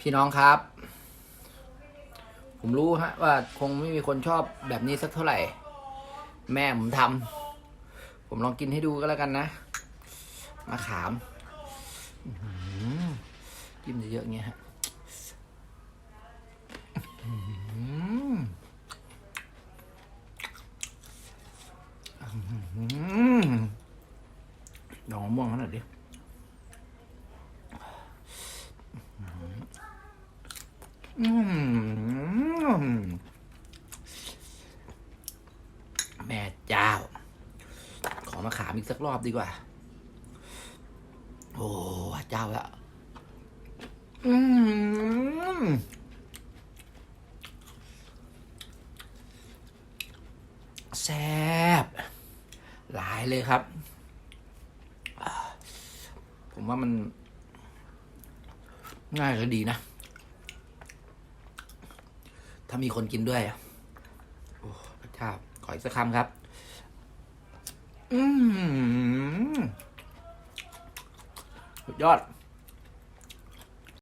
พี่น้องครับ ผมรู้ฮะว่าคงไม่มีคนชอบแบบนี้สักเท่าไหร่ แม่ผมทำผมลองกินให้ดูก็แล้วกันนะมะขามอื้อหือจิ้มเยอะๆอย่างเงี้ยฮะอื้องมะม่วงขนาดดิอืม แม่เจ้า ขอมาขามอีกสักรอบดีกว่า โอ้เจ้าละอืมแซ่บหลายเลยครับ ผมว่ามัน ง่ายและดีนะ ถ้ามีคนกินด้วยอะโอ้พระเจ้าขออีกสักคำครับ อืมสุดยอด